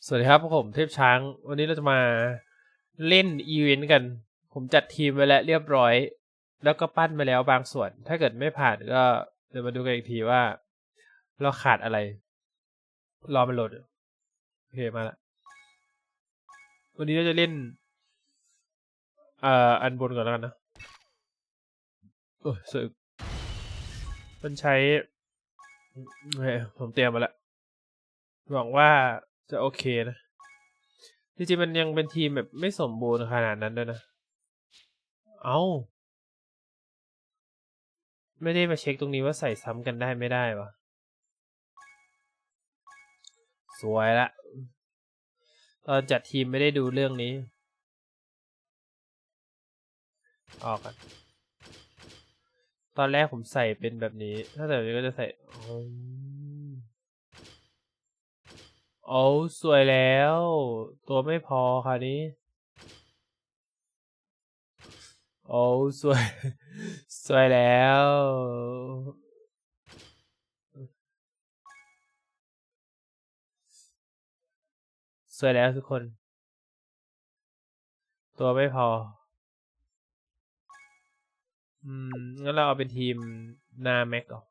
สวัสดีครับผมเทพช้าง วันนี้เราจะมาเล่นอีเวนต์กัน ผมจัดทีมไว้แล้วเรียบร้อย แล้วก็ปั้นไปแล้วบางส่วน ถ้าเกิดไม่ผ่านก็เดี๋ยวมาดูกันอีกทีว่า เราขาดอะไร รอมันโหลด โอเคมาละวันนี้เราจะเล่นเอ่ออันบนก่อนแล้วกันนะโอ้ยสึกมันใช้เฮ้ยผมเตรียมมาแล้วหวังว่า จะโอเคนะ จริงๆมันยังเป็นทีมแบบไม่สมบูรณ์ขนาดนั้นด้วยนะ เอาไม่ได้มาเช็คตรงนี้ว่าใส่ซ้ำกันได้ไม่ได้วะสวยละ ตอนจัดทีมไม่ได้ดูเรื่องนี้ ออกกันตอนแรกผมใส่เป็นแบบนี้ ถ้าใส่แบบนี้ก็จะใส่ โอ้สวยแล้ว ตัวไม่พอคราวนี้โอ้สวย สวยแล้ว สวยแล้วทุกคน ตัวไม่พอ อืม งั้นเราเอาเป็นทีมหนาแม็กก่อน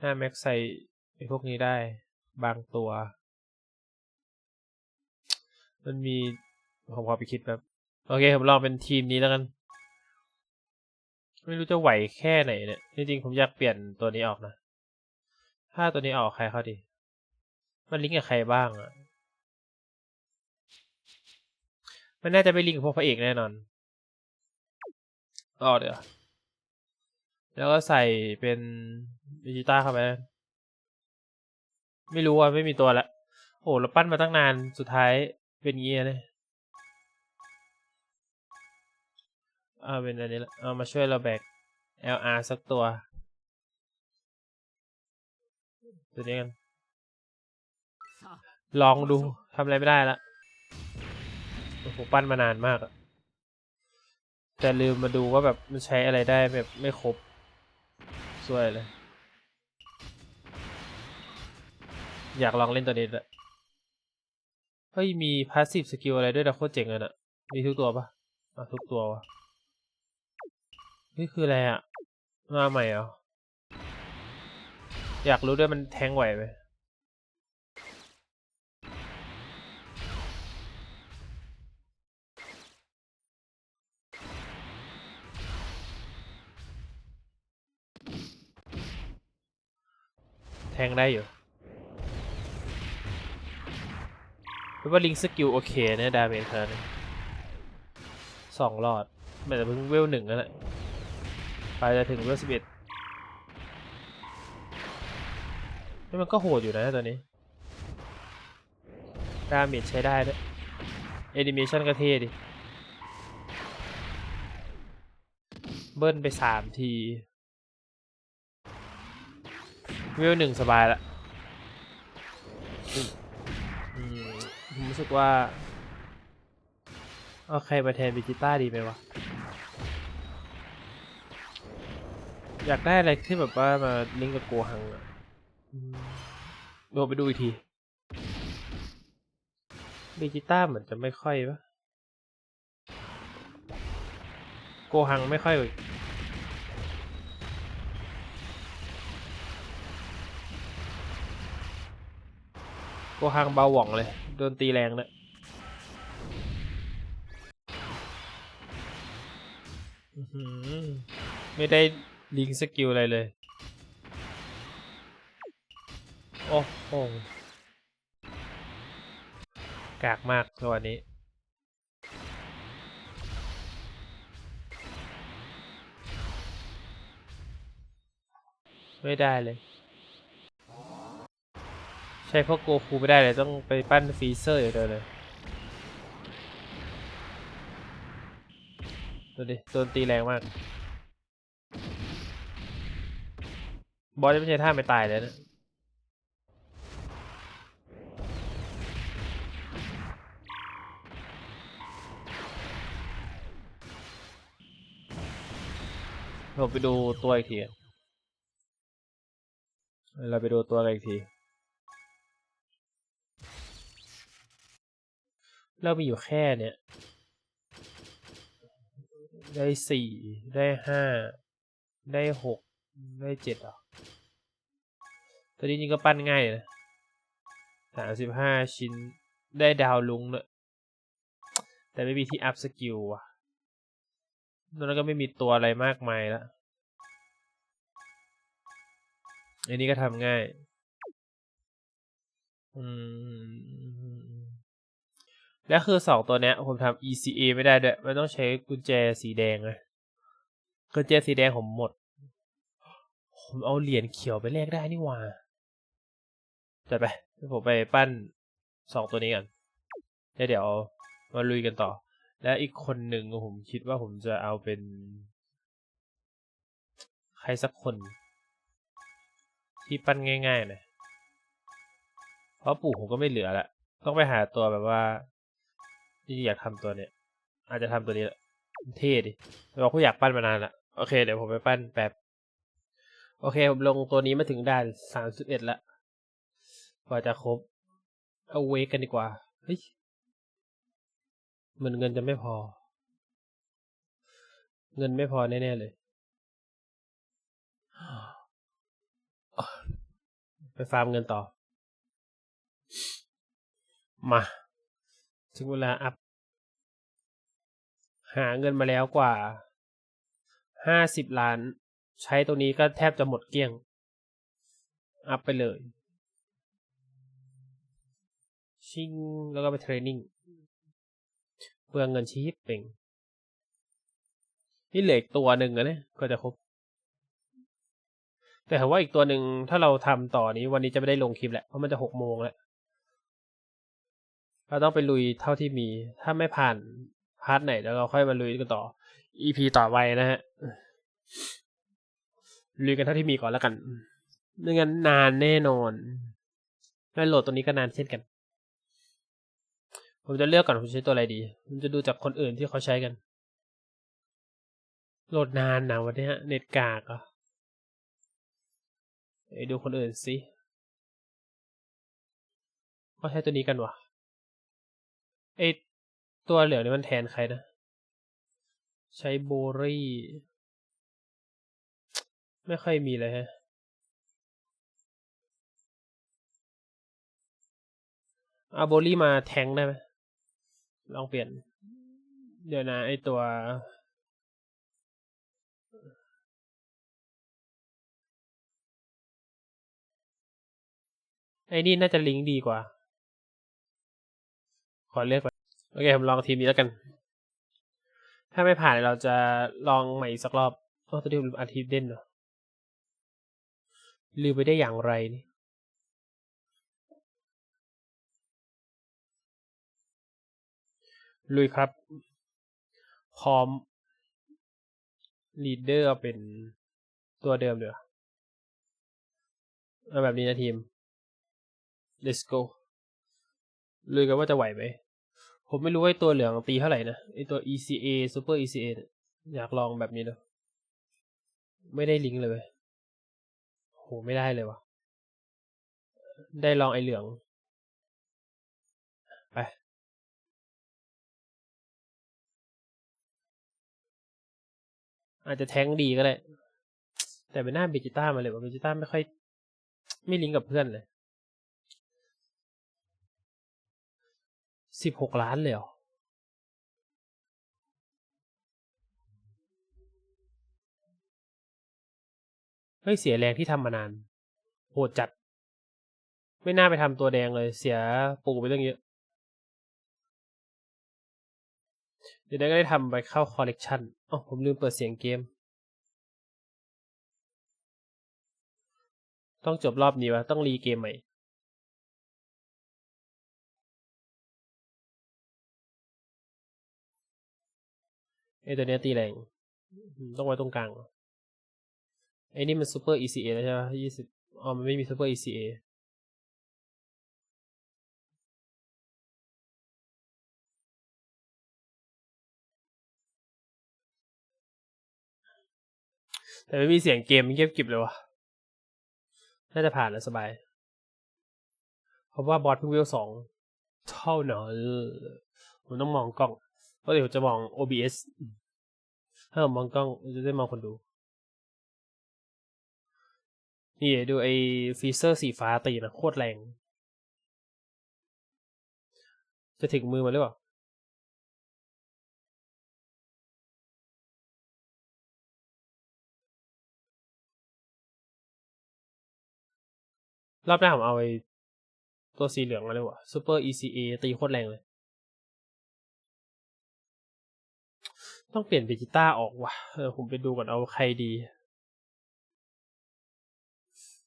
หน้าแม็กใส่ไอ้พวกนี้ได้ บางตัว มันมีผมขอไปคิดแบบ โอเค ผมลองเป็นทีมนี้แล้วกัน ไม่รู้จะไหวแค่ไหนเนี่ย จริงๆ ผมอยากเปลี่ยนตัวนี้ออกนะ ถ้าตัวนี้ออกใครเข้าดี มันลิงก์กับใครบ้างอะมันน่าจะไม่ลิงก์กับพวกพระเอกแน่นอนต่อเดี๋ยวแล้วก็ใส่เป็นดิจิต้าเข้าไป ไม่รู้ว่าไม่มีตัวละโอ้เราปั้นมาตั้งนานสุดท้ายเป็นงี้เลยเอาเป็นอันนี้ละเอามาช่วยเราแบก LR สักตัว ตัวนี้กัน ลองดูทำอะไรไม่ได้ละโอ้โหปั้นมานานมากอะแต่ลืมมาดูว่าแบบมันใช้อะไรได้แบบไม่ครบสวยเลย อยากลองเล่นตัวนี้ด้วยเฮ้ยมีพาสซีฟสกิลอะไรด้วยนะโคตรเจ๋งเลยนะมีทุกตัวปะอะทุกตัววะนี่คืออะไรอะมาใหม่เหรออยากรู้ด้วยมันแทงไหวไหมแทงได้อยู่ เพราะว่าลิงสกิลโอเคนะดาเมจเธอเนี่ยสองหลอดมันจะเพิ่งเวลหนึ่งนั่นแหละไปจะถึงเวลสิบเอ็ดนี่มันก็โหดอยู่นะตัวนี้ดาเมจใช้ได้ด้วยแอนิเมชันก็เท่ดิ เบิ้ลไปสามที เวลหนึ่งสบายละอืมอืมผมรู้ สึกว่าเอาใครมาแทนบิจิต้าดีไหมวะ อยากได้อะไรที่แบบว่ามาลิงก์กับโกหังอะอืมเดี๋ยวไปดูอีกทีบิจิต้าเหมือนจะไม่ค่อยปะโกหังไม่ค่อยเลยโกฮังเบาหว่องเลย โดนตีแรงนะอื้อหือไม่ได้ลิงสกิลอะไรเลย โอ้โหกากมากตัวนี้ ไม่ได้เลย ใช้พวกโกคูไม่ได้เลยต้องไปปั้นฟรีเซอร์อยู่เดียวเลยดูดิโดนตีแรงมาก บอสจะไม่ใช่ท่าไม่ตายเลยนะเราไปดูตัวอีกที เราไปดูตัวกันอีกที เรามีอยู่แค่เนี่ย ได้สี่ได้ห้าได้หกได้เจ็ดเหรอตัวนี้จริงก็ปั้นง่ายนะสามสิบห้าชิ้นได้ดาวลุงเนอะแต่ไม่มีที่อัพสกิลว่ะแล้วก็ไม่มีตัวอะไรมากมายล้วอันนี้ก็ทำง่าย อืม แล้วคือสองตัวเนี้ยผมทำ ECA ไม่ได้ด้วย มันต้องใช้กุญแจสีแดงนะกุญแจสีแดงผมหมด ผมเอาเหรียญเขียวไปแลกได้นี่หว่าจัดไปผมไปปั้นสองตัวนี้กันแล้วเดี๋ยวมาลุยกันต่อ และอีกคนหนึ่งผมคิดว่าผมจะเอาเป็น ใครสักคน ที่ปั้นง่ายๆหน่อยเพราะปู่ผมก็ไม่เหลือละต้องไปหาตัวแบบว่า ที่อยากทำตัวเนี้ยอาจจะทำตัวนี้แหละเท่ดิแต่ว่าผมอยากปั้นมานานละโอเค เดี๋ยวผมไปปั้นแป๊บโอเค ผมลงตัวนี้มาถึงด่านสามสิบเอ็ดละกว่าจะครบเอาเวกกันดีกว่า เฮ้ยเหมือนเงินจะไม่พอ เงินไม่พอแน่ๆเลยไปฟาร์มเงินต่อ มา ถึงเวลาอัพ หาเงินมาแล้วกว่าห้าสิบล้าน ใช้ตัวนี้ก็แทบจะหมดเกลี้ยง อัพไปเลย ชิงแล้วก็ไปเทรนนิ่งเปลืองเงินชีพเป่งนี่เหลืออีกตัวหนึ่งอะเนี่ยก็จะครบ แต่ผมว่าอีกตัวหนึ่งถ้าเราทำต่อนี้วันนี้จะไม่ได้ลงคลิปแหละเพราะมันจะหกโมงแล้วเราต้องไปลุยเท่าที่มี ถ้าไม่ผ่าน พาร์ทไหนแล้วเราค่อยมาลุยกันต่อ EP ต่อไปนะฮะลุยกันเท่าที่มีก่อนแล้วกันไม่งั้นนานแน่นอนแล้วโหลดตัวนี้ก็นานเช่นกัน ผมจะเลือกก่อนผมใช้ตัวอะไรดี ผมจะดูจากคนอื่นที่เขาใช้กัน โหลดนานนะวันนี้เน็ตกากอะไปดูคนอื่นสิก็ใช้ตัวนี้กันวะไอ ตัวเหลืองนี่มันแทนใครนะ ใช้โบรี่ ไม่ค่อยมีเลยฮะ เอาโบลี่มาแทงได้ไหมลองเปลี่ยน เดี๋ยวนะ ไอตัว ไอ้นี่น่าจะลิงก์ดีกว่า ขอเลือกไป โอเคผมลองทีมนี้แล้วกัน ถ้าไม่ผ่านเราจะลองใหม่อีกสักรอบโอ้ตัวนี้ผมลืมอาทิตย์เด่นเหรอลืมไปได้อย่างไรนี่ลุยครับ พร้อมลีดเดอร์เป็นตัวเดิมเดี๋ยวเอาแบบนี้นะทีม let's go ลุยกันว่าจะไหวไหม ผมไม่รู้ว่าไอตัวเหลืองตีเท่าไหร่นะไอตัว ECA Super ECA อยากลองแบบนี้ดูไม่ได้ลิงก์เลยเว้โหไม่ได้เลยวะได้ลองไอเหลือง ไป อาจจะแทงดีก็ได้ แต่เป็นหน้าเบจิต้ามาเลยว่าเบจิต้าไม่ค่อย ไม่ลิงก์กับเพื่อนเลย สิบหกล้านเลยเหรอเฮ้ยเสียแรงที่ทำมานาน โหดจัด ไม่น่าไปทำตัวแดงเลย เสียปูไปเรื่องเยอะ เดี๋ยวได้ก็ได้ทำไปเข้าคอลเลกชันอ๋อผมลืมเปิดเสียงเกม ต้องจบรอบนี้วะ ต้องรีเกมใหม่ อ้ตัวเนี้ยตีแรง ต้องไว้ตรงกลางไอ้นี่มันซูเปอร์ ECA แล้วใช่ไหมยี่สิบอ๋อ มันไม่มีซูเปอร์ ECA แต่ไม่มีเสียงเกมมันเงียบกิบเลยวะน่าจะผ่านแล้วสบาย เพราะว่าบอสเพิ่งเวลสองเท่านั้นผมต้องมองกล้องเพราะเดี๋ยวจะมอง OBS ถ้าผมมองกล้องจะได้มองคนดู นี่ดูไอ้ฟีเซอร์สีฟ้าตีนะโคตรแรง จะถึงมือมันหรือเปล่ารอบหน้าผมเอาไอ้ตัวสีเหลืองมาเลยว่ะ Super ECA ตีโคตรแรงเลย ต้องเปลี่ยนเบจิต้าออกว่ะ เออผมไปดูก่อนเอาใครดี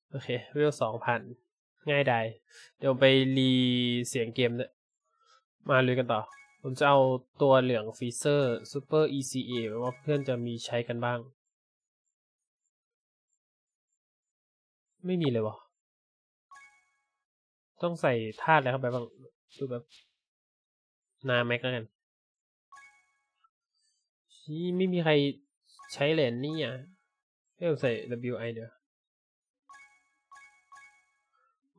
โอเคเวลสองพันง่ายได้เดี๋ยวไปรีเสียงเกมเนี่ยมาเลยกันต่อ ผมจะเอาตัวเหลืองฟีเซอร์ Super ECA ว่าเพื่อนจะมีใช้กันบ้าง ไม่มีเลยวะต้องใส่ธาตุอะไรเข้าไปบ้าง ดูแบบ นาแม็กแล้วกัน ชี้ไม่มีใครใช้แหลนนี่อะเพิ่มใส่ WI เดี๋ยว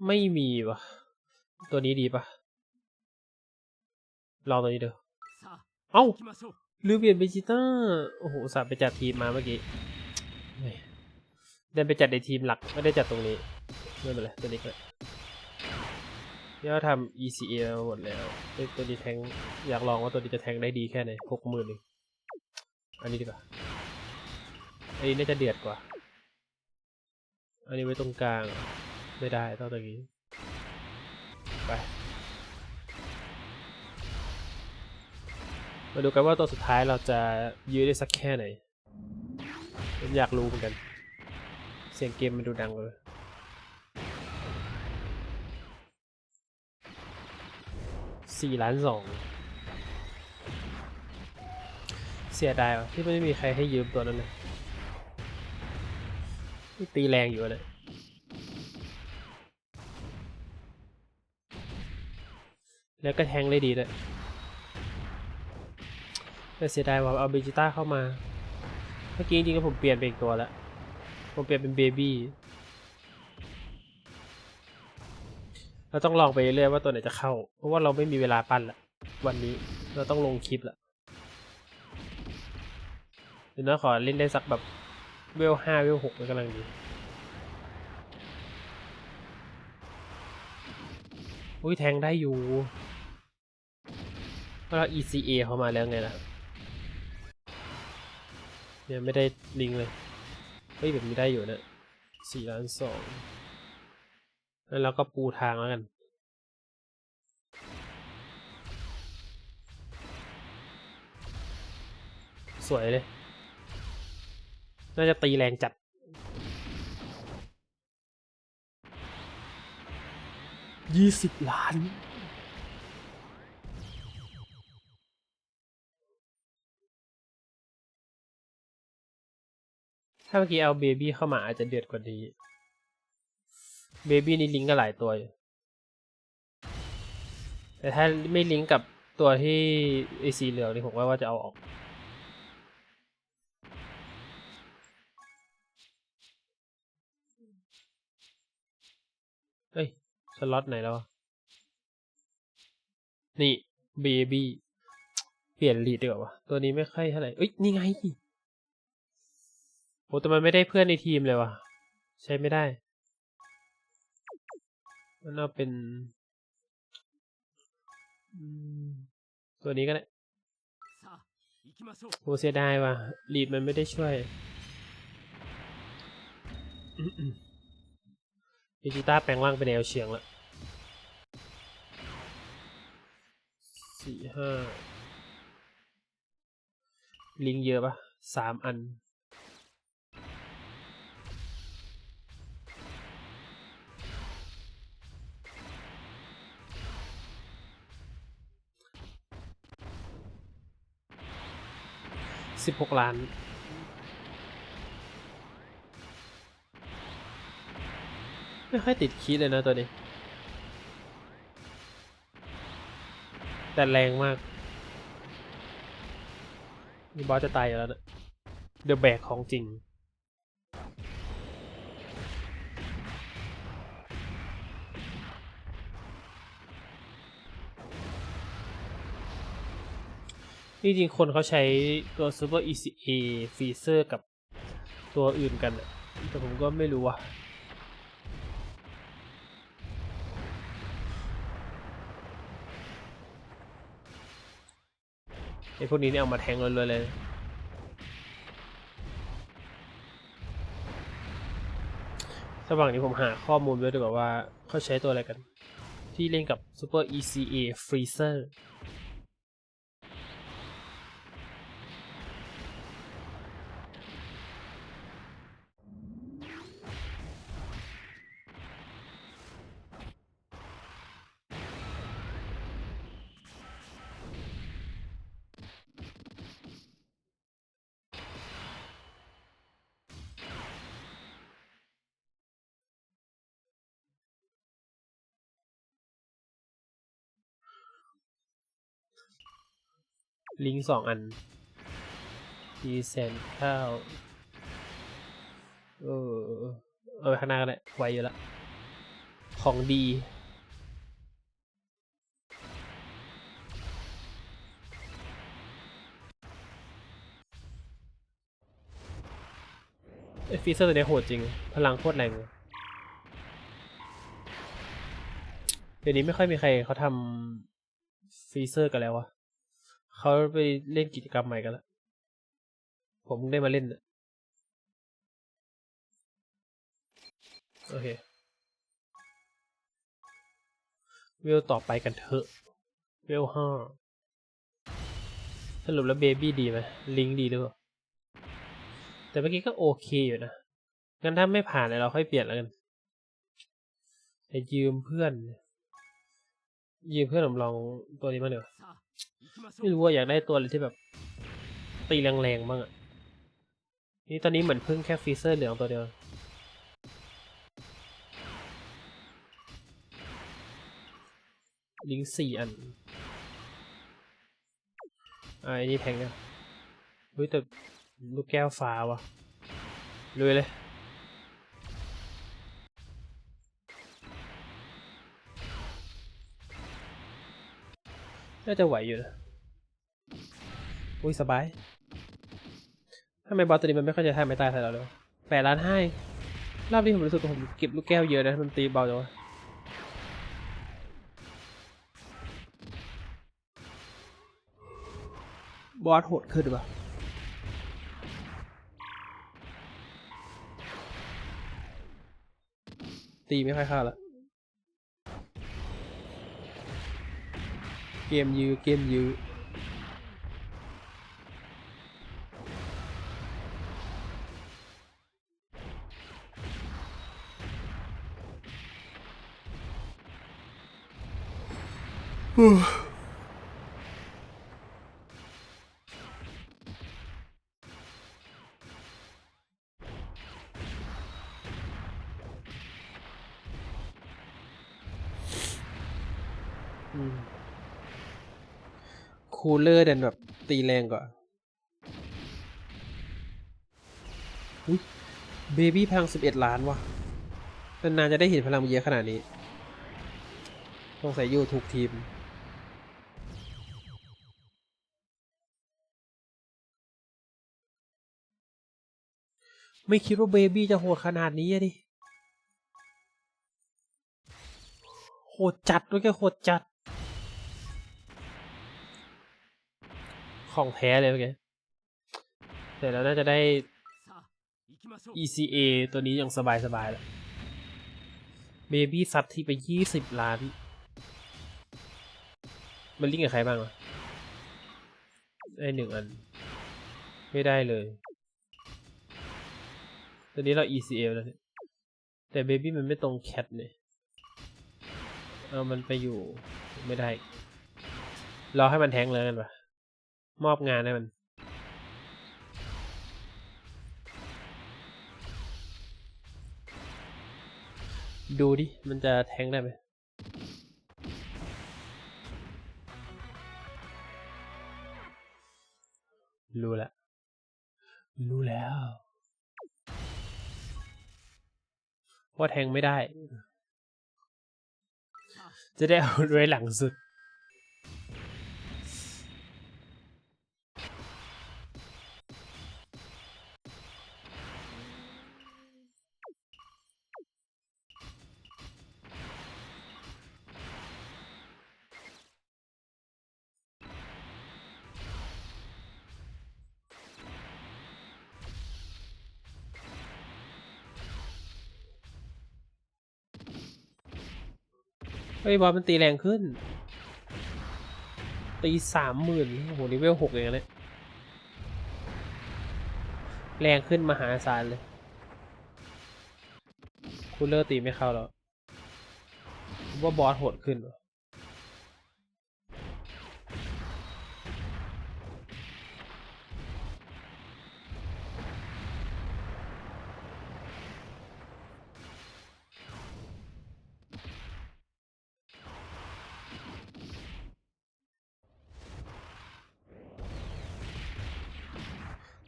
ไม่มีวะตัวนี้ดีปะลองตัวนี้เดี๋ยวเอ้าลืมเปลี่ยนเบจิต้า โอ้โหสับไปจัดทีมมาเมื่อกี้เดินไปจัดในทีมหลักไม่ได้จัดตรงนี้ไม่เป็นไรตัวนี้ก็ย่อทำ ECL หมดแล้วตัวนี้แทงอยากลองว่าตัวนี้จะแทงได้ดีแค่ไหนหกหมื่นเลย อันนี้ดีกว่า อันนี้น่าจะเดือดกว่า อันนี้ไว้ตรงกลาง ไม่ได้ต้องตรงนี้ ไป มาดูกันว่าตัวสุดท้ายเราจะยื้อได้สักแค่ไหน ผมอยากรู้เหมือนกัน เสียงเกมมันดูดังเลยสี่ล้านสอง เสียดายว่ะที่ไม่มีใครให้ยืมตัวนั้นเลยตีแรงอยู่เลยแล้วก็แทงได้ดีด้วยแต่เสียดายว่าเอาเบจิต้าเข้ามา เมื่อกี้จริงๆก็ผมเปลี่ยนเป็นตัวแล้ว ผมเปลี่ยนเป็นเบบี้เราต้องลองไปเรื่อยว่าตัวไหนจะเข้า เพราะว่าเราไม่มีเวลาปั้นละวันนี้เราต้องลงคลิปละ เดี๋ยวนะขอเล่นได้สักแบบเวลห้าเวลหกมันกำลังดีอุ้ยแทงได้อยู่เพราะเรา ECA เข้ามาแล้วไงล่ะเนี่ยไม่ได้ลิงเลย เฮ้ยแบบนี้ได้อยู่นะสี่ล้านสองแล้วเราก็ปูทางแล้วกัน สวยเลย น่าจะตีแรงจัด ยี่สิบล้าน ถ้าเมื่อกี้เอาเบบี้เข้ามาอาจจะเดือดกว่านี้ เบบี้นี่ลิงก์กับหลายตัวอยู่ แต่ถ้าไม่ลิงก์กับตัวที่ไอสีเหลืองนี่ผมว่าว่าจะเอาออก สล็อตไหนแล้ว นี่เบบี้เปลี่ยนลีดดีกว่าวะตัวนี้ไม่ค่อยเท่าไหร่เอ้ย นี่ไงโอ้แต่มันไม่ได้เพื่อนในทีมเลยวะใช้ไม่ได้ มันเอาเป็นตัวนี้ก็ได้โหเสียดายวะลีดมันไม่ได้ช่วย ดิจิต้าแปลงร่างเป็นแนวเฉียงล้วสี่ห้าลิงเยอะปะสามอัน สิบหกล้าน ไม่ค่อยติดคีย์เลยนะตัวนี้ แต่แรงมาก นี่บอสจะตายอยู่แล้วนะเดอะแบกของจริง จริงๆคนเขาใช้ตัว Super ECA Freezer กับตัวอื่นกัน แต่ผมก็ไม่รู้ว่ะ ไอ้พวกนี้เนี่ยเอามาแทงเลยๆเลยสว่างนี้ผมหาข้อมูลด้วยดีกว่าว่าเขาใช้ตัวอะไรกัน ที่เล่นกับ Super ECA Freezer ลิงก์สองอันดีเซนข้าวเออเอาไปข้างหน้าก็ได้ไวอยู่ล้วของดีไอ้ฟีเซอร์ตัวนี้โหดจริง พลังโคตรแรงเลยเดี๋ยวนี้ไม่ค่อยมีใครเขาทำฟีเซอร์กันแล้ววะ เขาไปเล่นกิจกรรมใหม่กันแล้วผมได้มาเล่นโอเควิวต่อไปกันเถอะวิวห้าสรุปแล้วเบบี้ดีไหมลิงดีหรือเปล่าแต่เมื่อกี้ก็โอเคอยู่นะงั้นถ้าไม่ผ่านเลยเราค่อยเปลี่ยนแล้วกันไปยืมเพื่อน ยืมเพื่อนผมลองตัวนี้มาหน่อย ไม่รู้ว่าอยากได้ตัวอะไรที่แบบ ตีแรงๆบ้างอะนี่ตอนนี้เหมือนเพิ่งแค่ฟีเซอร์เหลืองตัวเดียวลิงสี่อันอ่าอันนี้แทงเนี่ยเฮ้ยแต่ลูกแก้วฟ้าวะลุยเลย น่าจะไหวอยู่นะอุ้ยสบายทำไมบอสตัวนี้มันไม่ค่อยจะท่าไม่ตายใส่เราเลยวะแปดล้านห้ารอบนี้ผมรู้สึกว่าผมเก็บลูกแก้วเยอะนะมันตีเบาจังวะบอสโหดขึ้นหรือเปล่าตีไม่ค่อยเข้าละ เกมยื้อเกมยื้ออืม คูลเลอร์ดินแบบตีแรงกว่าเบบี้พังสิบเอ็ดล้านว่ะนานๆจะได้เห็นพลังเยอะขนาดนี้สงใสัยอยู่ถูกทีม ไม่คิดว่าเบบี้จะโหดขนาดนี้อะดิโหดจัดด้วยแกโหดจัด ของแท้เลยโอกี้เดี๋ยวเราน่าจะได้ ECA ตัวนี้อย่างสบายๆแล้วเบบี้ซัดที่ไปยี่สิบล้าน มันลิงก์กับใครบ้างวะได้หนึ่งอัน ไม่ได้เลย ตอนนี้เรา ECL แล้วแต่เบบี้มันไม่ตรงแคทเนี่ยเอามันไปอยู่ไม่ได้ รอให้มันแทงเลยกันปะ มอบงานให้มัน ดูดิ มันจะแทงได้ไหมรู้แล้ว รู้แล้ว ว่าแทงไม่ได้さあจะได้เอาไว้หลังสุด เฮ้ยบอสมันตีแรงขึ้น ตีสามหมื่นโอ้โหนี่เวลหกเอย่างเลยแรงขึ้นมหาศาลเลย คูลเลอร์ตีไม่เข้าแล้วว่าบอสโหดขึ้นวะ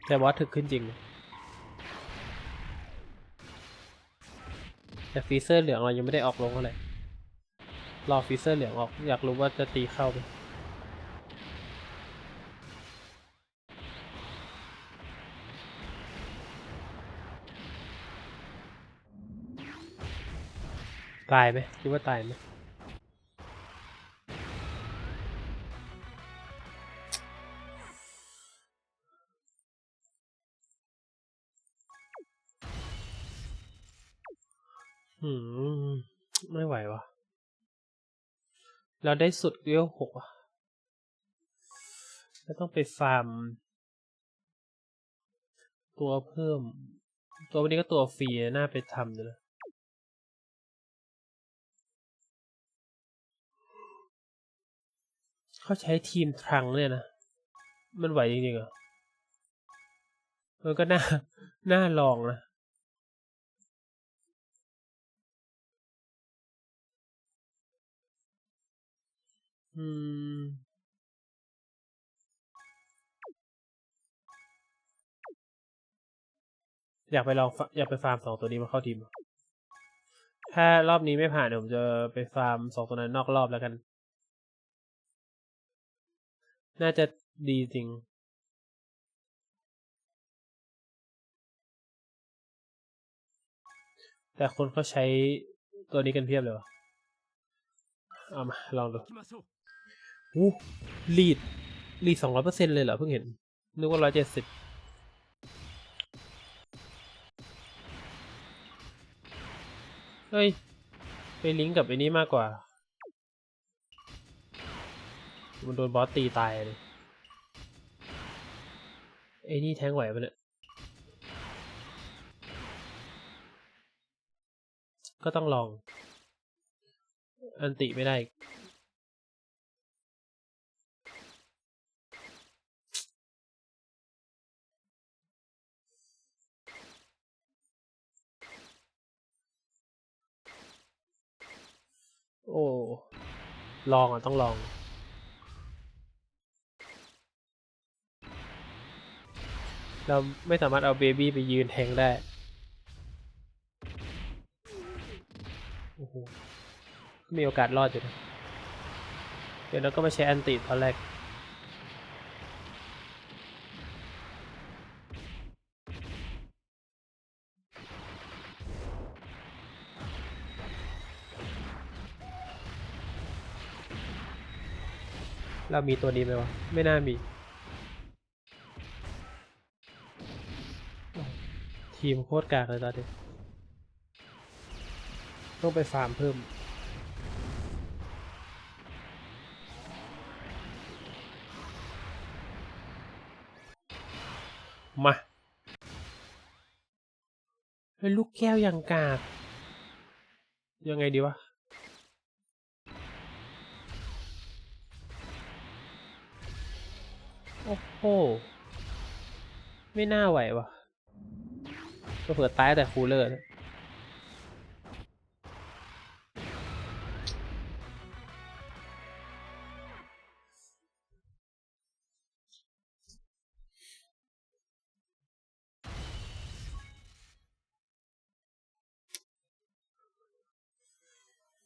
แต่บอสถึกขึ้นจริง แต่ฟีเซอร์เหลืองเรายังไม่ได้ออกลงเท่าไหร่รอฟีเซอร์เหลืองออก อยากรู้ว่าจะตีเข้าไหมตายไหมคิดว่าตายไหม เราได้สุดเวลหกอะแล้วต้องไปฟาร์ม ตัวเพิ่ม ตัววันนี้ก็ตัวฟรีน่าไปทำอยู่นะเขาใช้ทีมทรังเนี่ยนะ มันไหวจริงๆเหรอมันก็น่า น่าลองนะ อยากไปลองอยากไปฟาร์มสองตัวนี้มาเข้าทีม ถ้ารอบนี้ไม่ผ่านเดี๋ยผมจะไปฟาร์มสองตัวนั้นนอกรอบแล้วกัน น่าจะดีจริงแต่คนเขาใช้ตัวนี้กันเพียบเลยวะเอามาลองดู อู้ลีดลีดสองร้อยเปอร์เซ็นเลยเหรอเพิ่งเห็น นึกว่าร้อยเจ็ดสิบเฮ้ย ไปลิงก์กับไอ้นี้มากกว่า มันโดนบอสตีตายเลยไอ้นี่แทงไหวปะเนี่ย ก็ต้องลอง อันติไม่ได้ โอ้ ลองอะ ต้องลอง เราไม่สามารถเอาเบบี้ไปยืนแทงได้ โอ้โห มีโอกาสรอดอยู่นะ เดี๋ยวเราก็มาใช้อันติตอนแรก เรามีตัวนี้ไหมวะ ไม่น่ามี ทีมโคตรกากเลยตอนนี้ต้องไปฟาร์มเพิ่ม มาเฮ้ลูกแก้วอยังกาก ยังไงดีวะ โอ้โห ไม่น่าไหววะก็เผื่อตายแต่คูลเลอร์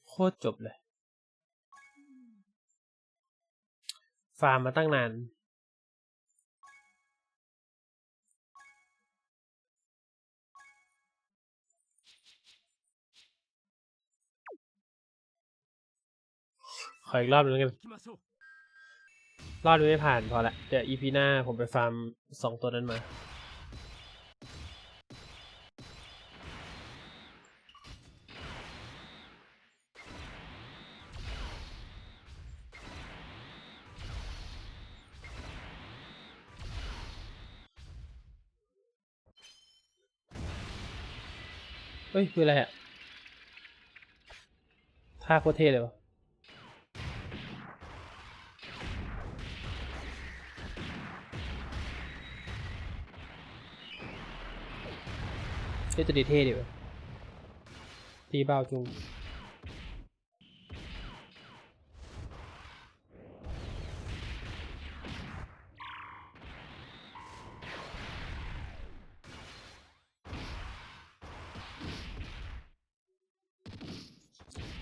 โคตรจบเลย ฟาร์มมาตั้งนาน ออีกรอบนึงกัน รอบนี้ไม่ผ่านพอละเดี๋ยวอีพีหน้าผมไปฟาร์มสองตัวนั้นมา เฮ้ย คืออะไรอะท่าโคตรเท่เลยวะ เฮ้ยตัวนี้เท่ดีวะตีเบาจุง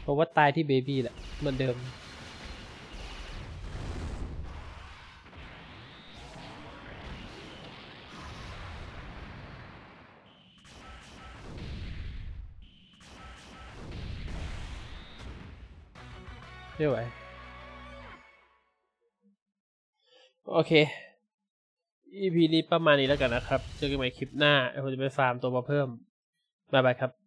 เพราะว่าตายที่เบบี้แหละเหมือนเดิม ไม่ไหว โอเค EP นี้ประมาณนี้แล้วกันนะครับ เจอกันใหม่คลิปหน้าเดี๋ยวผมจะไปฟาร์มตัวมาเพิ่ม บ๊ายบายครับ